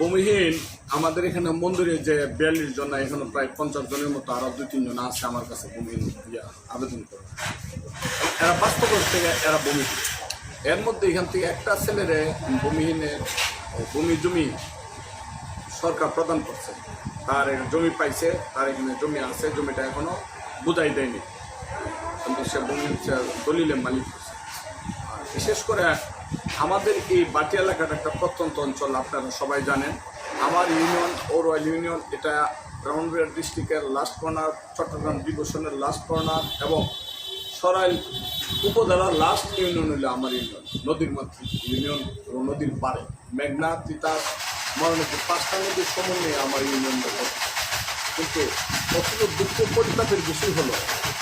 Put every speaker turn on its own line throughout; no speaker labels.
ভূমিহীন আমাদের এখানে মন্দিরে যে বিয়াল্লিশ জন এখানে প্রায় পঞ্চাশ জনের মতো আরও দুই তিনজন আছে আমার কাছে ভূমিহীন আবেদন করে। এরা বাস্তব থেকে এরা ভূমিহীন এর মধ্যে এখান থেকে একটা ছেলেরে ভূমিহীনের ভূমি জমি সরকার প্রদান করছে। তার জমি পাইছে, তার এখানে জমি আছে, জমিটা এখনও বুঝাই দেয়নি। কিন্তু সে ভূমি সে দলিলে মালিক। বিশেষ করে আমাদের এই বাটি এলাকাটা একটা প্রত্যন্ত অঞ্চল, আপনারা সবাই জানেন। আমার ইউনিয়ন ও রয়্যাল ইউনিয়ন, এটা ব্রাহ্মণবাড়িয়া ডিস্ট্রিক্টের লাস্ট কর্নার চট্টগ্রাম ডিভিশনের লাস্ট কর্নার এবং সরাইল উপজেলার লাস্ট ইউনিয়ন হলো আমার ইউনিয়ন, নদীর মধ্যে ইউনিয়ন এবং নদীর পাড়ে। মেঘনা, তিতাস মরণপুর পাঁচটা নদীর সমন্বয়ে আমার ইউনিয়ন কিন্তু অত্যন্ত দুঃখ পরিতাপের বিষয় হলো,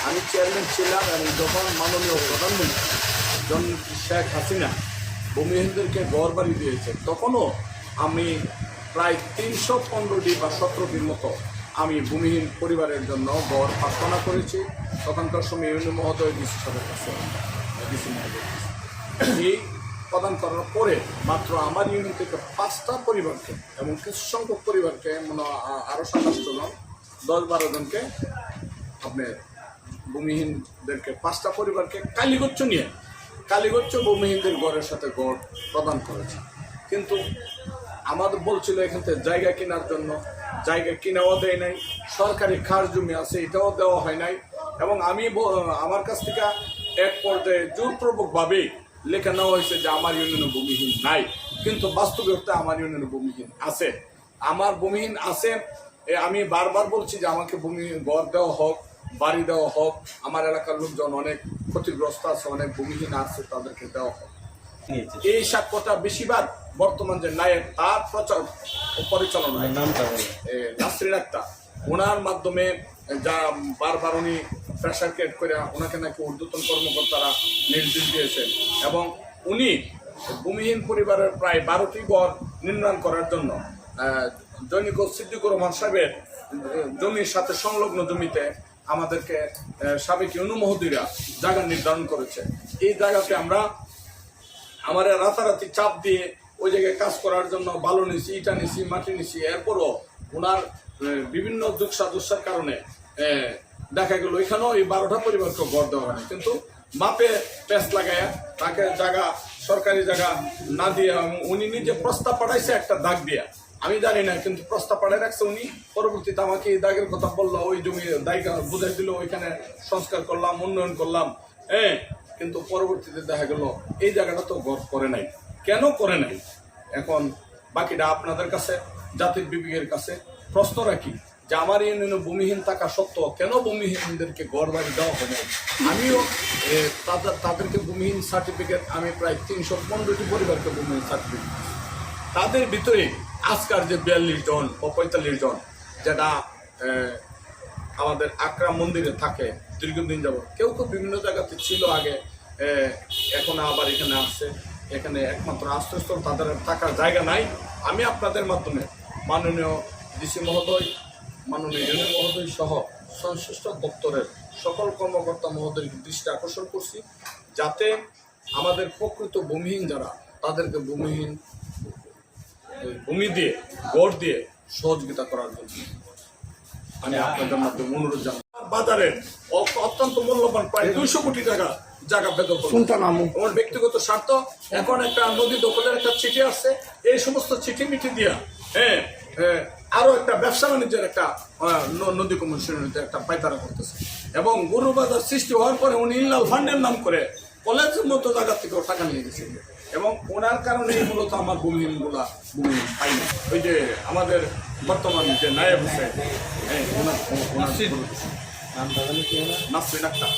আমি চেয়ারম্যান ছিলাম এবং যখন মাননীয় প্রধানমন্ত্রী জন শেখ হাসিনা ভূমিহীনদেরকে গড় বাড়ি দিয়েছে, তখনও আমি প্রায় তিনশো পনেরোটি বা সতেরোটির মতো আমি ভূমিহীন পরিবারের জন্য গড় প্রার্থনা করেছি। তখনকার সময় ইউনি মহোদয় ডিসি সাহেবের কাছে ডিসি এই প্রদান করার পরে মাত্র আমার ইউনিয়ন থেকে পাঁচটা পরিবারকে এবং কিছু সংখ্যক পরিবারকে মনে হয় আ- আরও সাতাশ জন, দশ বারো জনকে আপনার ভূমিহীনদেরকে পাঁচটা পরিবারকে কালীগচ্ছ নিয়ে কালীগচ্ছ ভূমিহীনদের গড়ের সাথে গড় প্রদান করেছে। কিন্তু আমাদের বলছিল এখান থেকে জায়গা কেনার জন্য। জায়গা কিনাও দেয় নাই। সরকারি খাস জমি আছে, এটাও দেওয়া হয় নাই। এবং আমি আমার কাছ থেকে এক পর্যায়ে জোরপূর্বকভাবে লেখা নেওয়া হয়েছে যে আমার ইউনিয়নে ভূমিহীন নাই। কিন্তু বাস্তবে আমার ইউনিয়নে ভূমিহীন আছে। আমার ভূমিহীন আছে আমি বারবার বলছি যে আমাকে ভূমি, ঘর দেওয়া হোক, বাড়ি দেওয়া হোক। আমার এলাকার লোকজন অনেক ক্ষতিগ্রস্ত আছে অনেক ভূমিহীন আছে তাদেরকে দেওয়া
নিয়েছে।
এই সাক্ষ্যটা বেশিরভাগ বর্তমান যে নায়ক তার প্রচার ও পরিচালনায় নাসরিন ওনার মাধ্যমে যা বারবার উনি প্রেশার ক্রিয়েট করে ওনাকে নাকি ঊর্ধ্বতন কর্মকর্তারা নির্দেশ দিয়েছেন এবং উনি ভূমিহীন পরিবারের প্রায় বারোটি ঘর নির্মাণ করার জন্য জৈনিক সিদ্দিকুর রহমান সাহেবের জমির সাথে সংলগ্ন জমিতে আমাদেরকে সাবেক অনুমোহদীরা জায়গা নির্ধারণ করেছে। এই জায়গাতে আমরা আমার রাতারাতি চাপ দিয়ে ওই জায়গায় কাজ করার জন্য বালু নিছি, ইটা নিছি, মাটি নিছি। এরপরও ওনার বিভিন্ন দুঃখ সাদস্যার কারণে দেখা গেল এখানেও এই বারোটা পরিবারকে গড় দেওয়া হয়নি। কিন্তু মাপে পেস্ট লাগায়া তাকে জায়গা, সরকারি জায়গা না দিয়ে উনি নিজে প্রস্তাব পাঠাইছে একটা দাগ দিয়া। আমি জানি না, কিন্তু প্রস্তাব পাঠাই রাখছে উনি। পরবর্তীতে আমাকে দাগের কথা বলল, ওই জমি দায়িকা বুঝাই দিল, ওইখানে সংস্কার করলাম, উন্নয়ন করলাম। হ্যাঁ কিন্তু পরবর্তীতে দেখা গেল, এই জায়গাটা তো গড় করে নাই। কেন করে নাই? এখন বাকিটা আপনাদের কাছে, জাতির বিবেকের কাছে। প্রশ্ন রাখি যে আমার ইউনিয়নে ভূমিহীন থাকা সত্ত্বেও কেন ভূমিহীনদেরকে গড় বাড়ি দেওয়া হবে আমিও তাদেরকে ভূমিহীন সার্টিফিকেট আমি প্রায় তিনশো পনেরোটি পরিবারকে ভূমিহীন সার্টিফিকেট তাদের ভিতরে আজকার যে বিয়াল্লিশ জন বা পঁয়তাল্লিশ জন যেটা আমাদের আকরাম মন্দিরে থাকে দীর্ঘদিন যাব কেউ কেউ বিভিন্ন জায়গাতে ছিল আগে এখন আবার এখানে আসছে। এখানে একমাত্র আশ্রয়স্থল, তাদের থাকার জায়গা নাই। আমি আপনাদের মাধ্যমে মাননীয় ডিসি মহোদয়, মাননীয় ইউনিয়ন মহোদয় সহ সংশ্লিষ্ট দপ্তরের সকল কর্মকর্তা মহোদয়কে দৃষ্টি আকর্ষণ করছি, যাতে আমাদের প্রকৃত ভূমিহীন যারা, তাদেরকে ভূমিহীন ভূমি দিয়ে গড় দিয়ে সহযোগিতা করার জন্য। আমি আপনাদের মাধ্যমে অনুরোধ জানাই বাজারে অ- অত্যন্ত মূল্যবান প্রায় দুইশো কোটি টাকা জায়গা বেদখল আমার ব্যক্তিগত স্বার্থ এখন একটা নদী দখলের একটা চিঠি আসছে। এই সমস্ত চিঠি মিঠি দিয়া হ্যাঁ হ্যাঁ, আরও একটা ব্যবসা বাণিজ্যের একটা নদী কমিশনের একটা পাইতারা করতেছে। এবং গরু বাজার সৃষ্টি হওয়ার পরে উনি ইল্লাল ফান্ডের নাম করে কলেজের মতো জায়গা থেকেও টাকা নিয়ে গেছে। এবং ওনার কারণে মূলত আমার ভূমিহীনগুলো ভূমি পাই না ওই যে আমাদের বর্তমান যে নায়ক হোসেন হ্যাঁ ওনার ওনার নাসরিন আক্তার